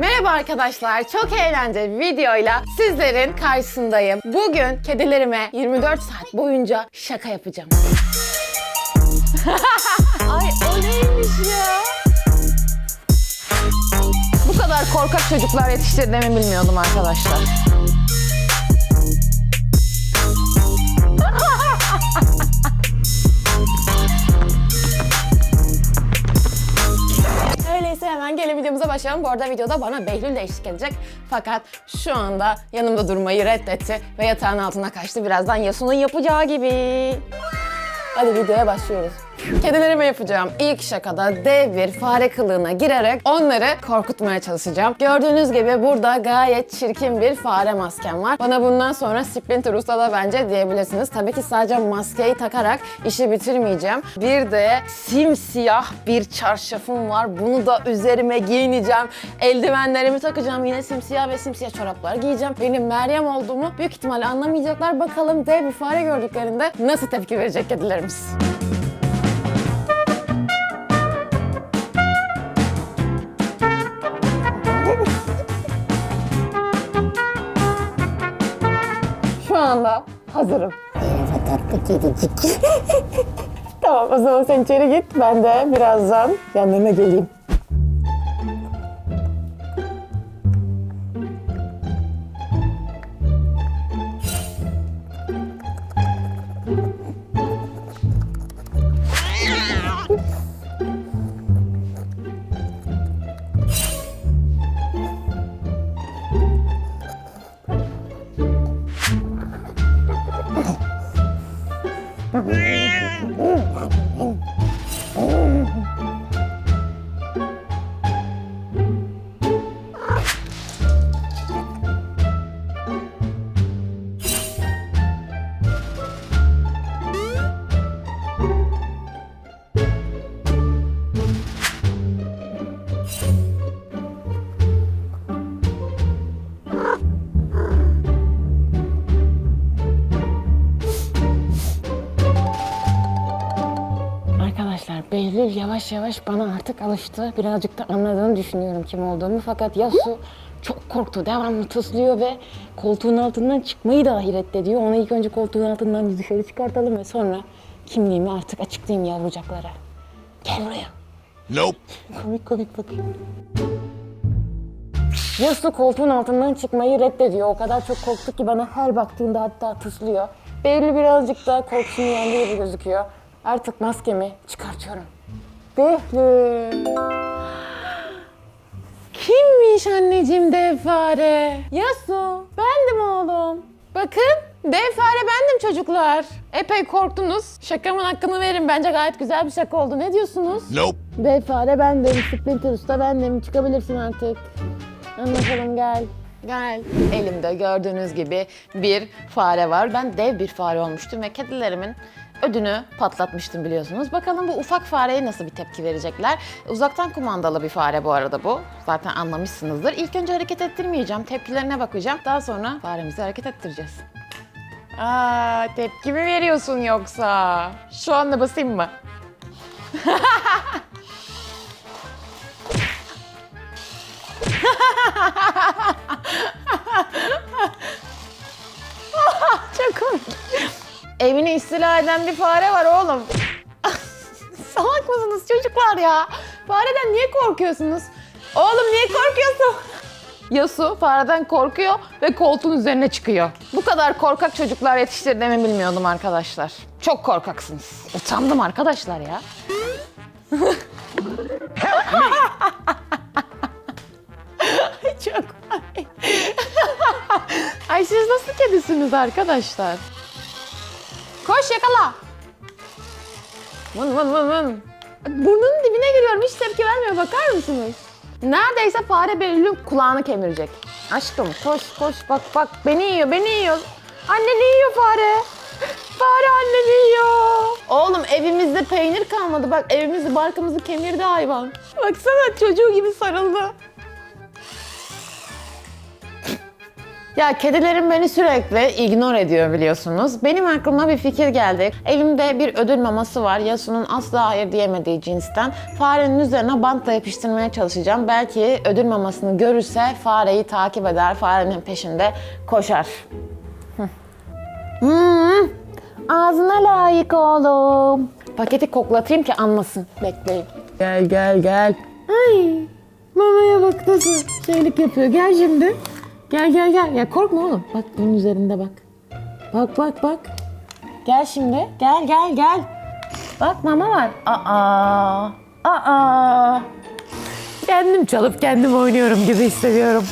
Merhaba arkadaşlar, çok eğlenceli bir videoyla sizlerin karşısındayım. Bugün kedilerime 24 saat boyunca şaka yapacağım. Ay o neymiş ya? Bu kadar korkak çocuklar yetiştirdiğimi bilmiyordum arkadaşlar. Hemen gelin videomuza başlayalım. Bu arada videoda bana Behlül de eşlik edecek. Fakat şu anda yanımda durmayı reddetti ve yatağın altına kaçtı. Birazdan Yasu'nun yapacağı gibi. Hadi videoya başlıyoruz. Kedilerime yapacağım ilk şakada dev bir fare kılığına girerek onları korkutmaya çalışacağım. Gördüğünüz gibi burada gayet çirkin bir fare maskem var. Bana bundan sonra Splinter Usta da bence diyebilirsiniz. Tabii ki sadece maskeyi takarak işi bitirmeyeceğim. Bir de simsiyah bir çarşafım var. Bunu da üzerime giyineceğim. Eldivenlerimi takacağım. Yine simsiyah ve simsiyah çoraplar giyeceğim. Benim Meryem olduğumu büyük ihtimalle anlamayacaklar. Bakalım dev bir fare gördüklerinde nasıl tepki verecek kedilerimiz. Anda hazırım. Tatlı kedicik. Tamam o zaman sen içeri git. Ben de birazdan yanlarına geleyim. Yavaş yavaş bana artık alıştı. Birazcık da anladığını düşünüyorum kim olduğumu. Fakat Yasu çok korktu. Devamlı tıslıyor ve koltuğun altından çıkmayı dahi reddediyor. Onu ilk önce koltuğun altından dışarı çıkartalım ve sonra kimliğimi artık açıklayayım yavrucaklara. Gel buraya. Nope. Komik komik bakayım. Yasu koltuğun altından çıkmayı reddediyor. O kadar çok korktu ki bana her baktığında hatta tıslıyor. Behlül birazcık daha korkusunu yendi gibi gözüküyor. Artık maskemi çıkartıyorum. Behlül. Kimmiş anneciğim dev fare? Yasu, bendim oğlum. Bakın, dev fare bendim çocuklar. Epey korktunuz. Şakamın hakkını verin. Bence gayet güzel bir şaka oldu. Ne diyorsunuz? Nope. Dev fare bendim, Splinter Usta bendim. Çıkabilirsin artık. Anlatalım gel. Gel. Elimde gördüğünüz gibi bir fare var. Ben dev bir fare olmuştum ve kedilerimin ödünü patlatmıştım biliyorsunuz. Bakalım bu ufak fareye nasıl bir tepki verecekler. Uzaktan kumandalı bir fare bu arada bu. Zaten anlamışsınızdır. İlk önce hareket ettirmeyeceğim. Tepkilerine bakacağım. Daha sonra faremizi hareket ettireceğiz. Aa, tepki mi veriyorsun yoksa? Şu anda basayım mı? Çok komik. Evini istila eden bir fare var oğlum. Salak mısınız çocuklar ya? Fareden niye korkuyorsunuz? Oğlum niye korkuyorsun? Yasu fareden korkuyor ve koltuğun üzerine çıkıyor. Bu kadar korkak çocuklar yetiştirdiğimi bilmiyordum arkadaşlar. Çok korkaksınız. Utandım arkadaşlar ya. Çok. Ay siz nasıl kedisiniz arkadaşlar? Koş yakala. Vın vın vın vın. Burnunun dibine giriyorum hiç tepki vermiyor bakar mısınız? Neredeyse fare Behlül'ün kulağını kemirecek. Aşkım koş koş bak bak beni yiyor beni yiyor. Anneni yiyor fare. Fare anneni yiyor. Oğlum evimizde peynir kalmadı bak evimizi barkımızı kemirdi hayvan. Baksana çocuğu gibi sarıldı. Ya kedilerim beni sürekli ignore ediyor biliyorsunuz. Benim aklıma bir fikir geldi. Elimde bir ödül maması var. Yasu'nun asla hayır diyemediği cinsten. Farenin üzerine bantla yapıştırmaya çalışacağım. Belki ödül mamasını görürse fareyi takip eder. Farenin peşinde koşar. Hmm, ağzına layık oğlum. Paketi koklatayım ki anlasın. Bekleyin. Gel gel gel. Ay mamaya bak nasıl şeylik yapıyor. Gel şimdi. Gel gel gel. Ya korkma oğlum. Bak bunun üzerinde bak. Bak bak bak. Gel şimdi. Gel gel gel. Bak mama var. Aa. Aa. Kendim çalıp kendim oynuyorum gibi hissediyorum.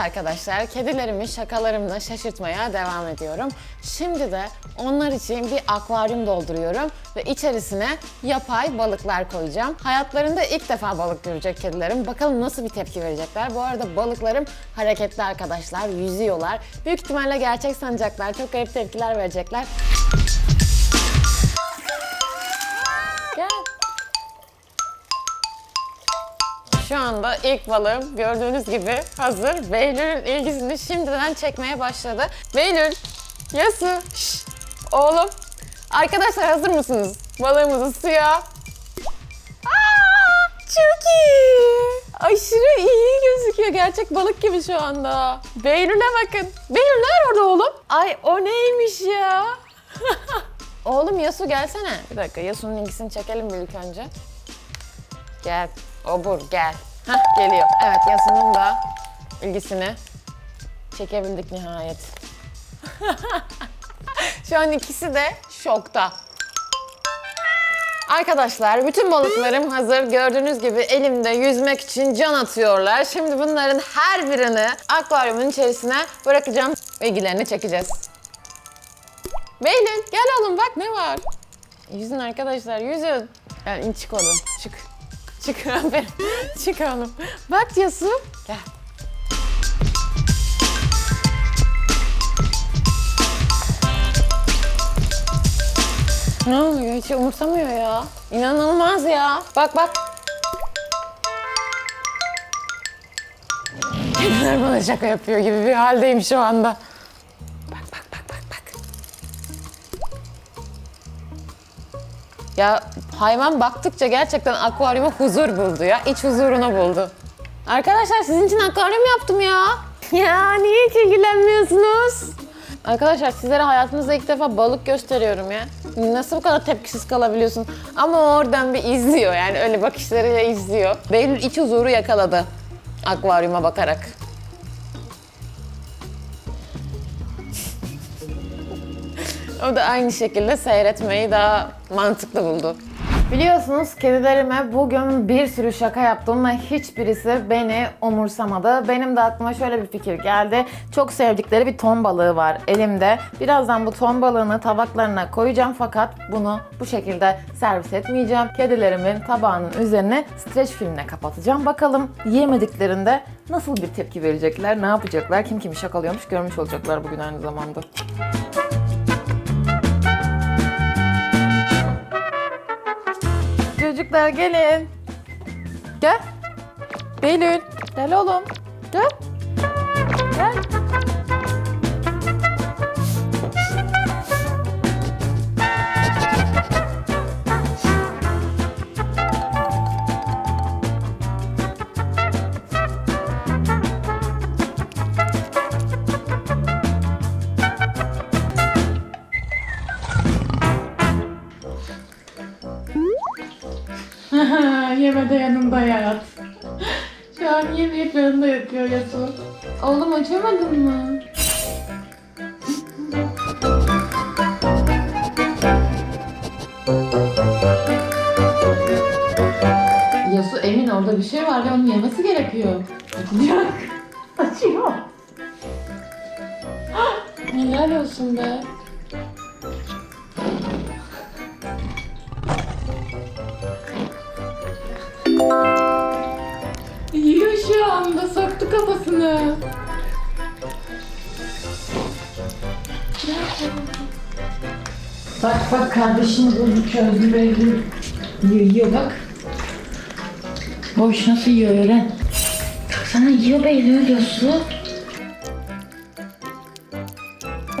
Arkadaşlar, kedilerimi şakalarımla şaşırtmaya devam ediyorum. Şimdi de onlar için bir akvaryum dolduruyorum ve içerisine yapay balıklar koyacağım. Hayatlarında ilk defa balık görecek kedilerim. Bakalım nasıl bir tepki verecekler. Bu arada balıklarım hareketli arkadaşlar, yüzüyorlar. Büyük ihtimalle gerçek sanacaklar, çok garip tepkiler verecekler. Şu anda ilk balığım gördüğünüz gibi hazır. Behlül'ün ilgisini şimdiden çekmeye başladı. Behlül, Yasu, şş, oğlum. Arkadaşlar hazır mısınız? Balığımızı suya. Aa, çok iyi. Aşırı iyi gözüküyor. Gerçek balık gibi şu anda. Behlül'e bakın. Behlül ne var orada oğlum? Ay o neymiş ya? oğlum Yasu gelsene. Bir dakika Yasu'nun ilgisini çekelim bir ilk önce. Gel. Obur gel. Hah geliyor. Evet Yasin'in da ilgisini çekebildik nihayet. Şu an ikisi de şokta. Arkadaşlar bütün balıklarım hazır. Gördüğünüz gibi elimde yüzmek için can atıyorlar. Şimdi bunların her birini akvaryumun içerisine bırakacağım. Bilgilerini çekeceğiz. Beylül gel oğlum bak ne var. Yüzün arkadaşlar yüzün. Yani çık oğlum çık. Çık aferin. Çık oğlum. Bak Yasu. Gel. Ne oluyor? Hiç umursamıyor ya. İnanılmaz ya. Bak bak. Kediler bana şaka yapıyor gibi bir haldeyim şu anda. Ya hayvan baktıkça gerçekten akvaryuma huzur buldu ya. İç huzurunu buldu. Arkadaşlar sizin için akvaryum yaptım ya. Ya niye hiç ilgilenmiyorsunuz? Arkadaşlar sizlere hayatınızda ilk defa balık gösteriyorum ya. Nasıl bu kadar tepkisiz kalabiliyorsun? Ama oradan bir izliyor yani öyle bakışlarıyla izliyor. Beylül iç huzuru yakaladı akvaryuma bakarak. O da aynı şekilde seyretmeyi daha mantıklı buldu. Biliyorsunuz kedilerime bugün bir sürü şaka yaptım ve hiçbirisi beni umursamadı. Benim de aklıma şöyle bir fikir geldi. Çok sevdikleri bir ton balığı var elimde. Birazdan bu ton balığını tabaklarına koyacağım fakat bunu bu şekilde servis etmeyeceğim. Kedilerimin tabağının üzerine streç filmle kapatacağım. Bakalım yemediklerinde nasıl bir tepki verecekler, ne yapacaklar, kim kimi şakalıyormuş görmüş olacaklar bugün aynı zamanda. Çocuklar gelin. Gel. Beylül. Gel oğlum. Gel. Gel. Açamadın mı? Yasu emin orada bir şey var ve onun yemesi gerekiyor. Açacak. Açıyor. Helal olsun be. Bak bak kardeşim bunu çözdü Behlül. Yiyor, bak. Boş nasıl yiyor öğren. Sana yiyor Behlül yiyorsun.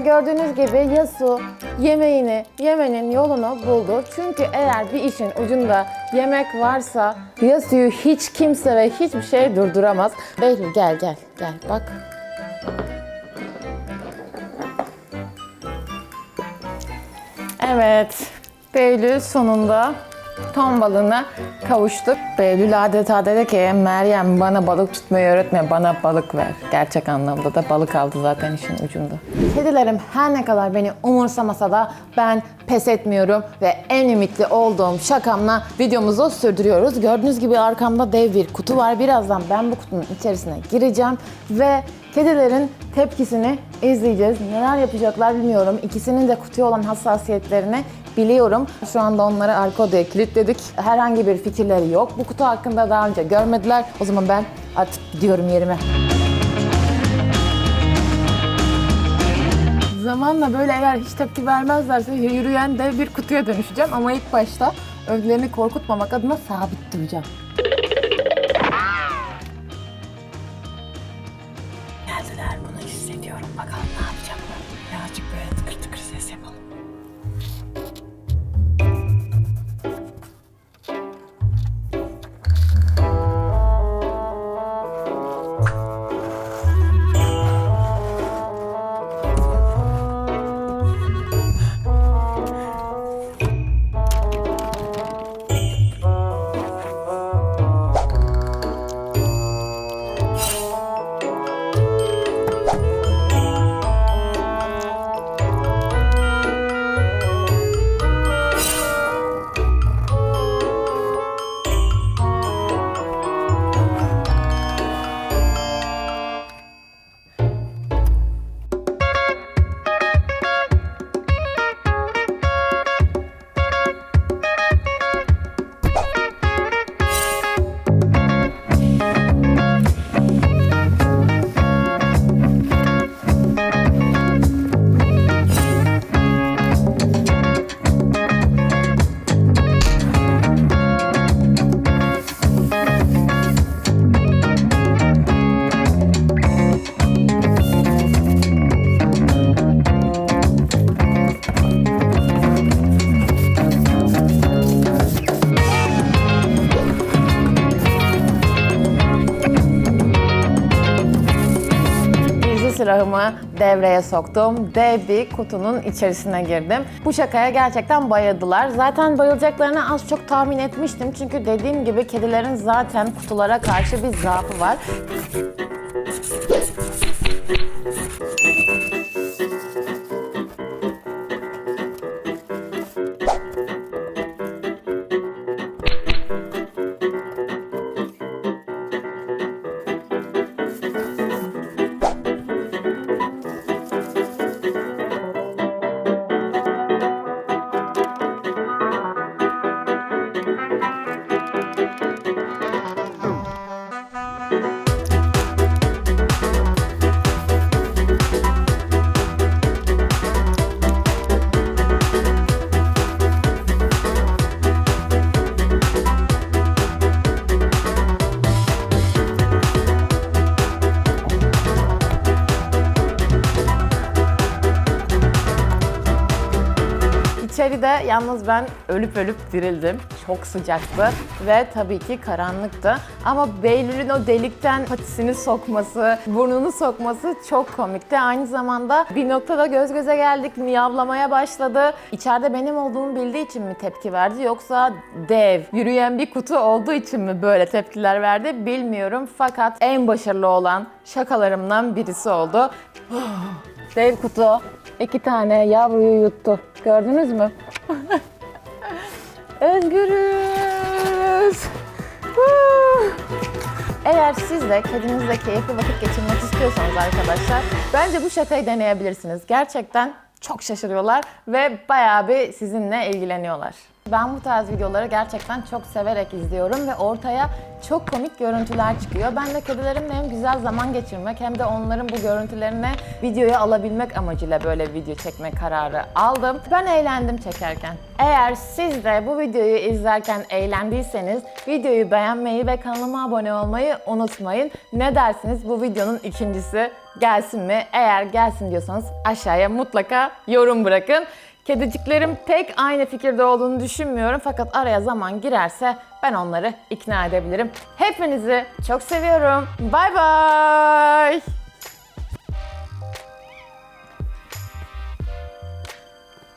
Gördüğünüz gibi Yasu yemeğini yemenin yolunu buldu. Çünkü eğer bir işin ucunda yemek varsa Yasu'yu hiç kimse ve hiçbir şey durduramaz. Behlül gel gel gel bak. Evet, Behlül sonunda ton balığına kavuştuk. Behlül adeta dedi ki Meryem bana balık tutmayı öğretme, bana balık ver. Gerçek anlamda da balık aldı zaten işin ucunda. Kedilerim her ne kadar beni umursamasa da ben pes etmiyorum ve en ümitli olduğum şakamla videomuzu sürdürüyoruz. Gördüğünüz gibi arkamda dev bir kutu var. Birazdan ben bu kutunun içerisine gireceğim ve kedilerin tepkisini izleyeceğiz. Neler yapacaklar bilmiyorum. İkisinin de kutuya olan hassasiyetlerini biliyorum. Şu anda onları arka odaya kilitledik. Herhangi bir fikirleri yok. Bu kutu hakkında daha önce görmediler. O zaman ben artık gidiyorum yerime. Zamanla böyle eğer hiç tepki vermezlerse yürüyen dev bir kutuya dönüşeceğim. Ama ilk başta ödlerini korkutmamak adına sabit duracağım. de crescer é bom. Silahımı devreye soktum. Dev bir kutunun içerisine girdim. Bu şakaya gerçekten bayıldılar. Zaten bayılacaklarını az çok tahmin etmiştim. Çünkü dediğim gibi kedilerin zaten kutulara karşı bir zaafı var. İçeride yalnız ben ölüp ölüp dirildim. Çok sıcaktı ve tabii ki karanlıktı. Ama Beylül'ün o delikten patisini sokması, burnunu sokması çok komikti. Aynı zamanda bir noktada göz göze geldik, miyavlamaya başladı. İçeride benim olduğumu bildiği için mi tepki verdi yoksa dev, yürüyen bir kutu olduğu için mi böyle tepkiler verdi bilmiyorum. Fakat en başarılı olan şakalarımdan birisi oldu. Dev kutu iki tane yavruyu yuttu. Gördünüz mü? Özgürüz. Eğer siz de kedinizle keyifli vakit geçirmek istiyorsanız arkadaşlar bence bu şakayı deneyebilirsiniz. Gerçekten çok şaşırıyorlar ve bayağı bir sizinle ilgileniyorlar. Ben bu tarz videoları gerçekten çok severek izliyorum ve ortaya çok komik görüntüler çıkıyor. Ben de kedilerimle hem güzel zaman geçirmek hem de onların bu görüntülerini videoya alabilmek amacıyla böyle bir video çekme kararı aldım. Ben eğlendim çekerken. Eğer siz de bu videoyu izlerken eğlendiyseniz videoyu beğenmeyi ve kanalıma abone olmayı unutmayın. Ne dersiniz bu videonun ikincisi gelsin mi? Eğer gelsin diyorsanız aşağıya mutlaka yorum bırakın. Kediciklerim pek aynı fikirde olduğunu düşünmüyorum fakat araya zaman girerse ben onları ikna edebilirim. Hepinizi çok seviyorum. Bay bay.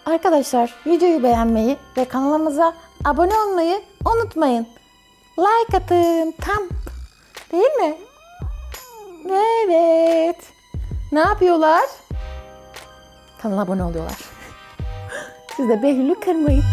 Arkadaşlar videoyu beğenmeyi ve kanalımıza abone olmayı unutmayın. Like atın tam. Değil mi? Evet. Ne yapıyorlar? Kanala abone oluyorlar. Siz de Behlül'ü kırmayın.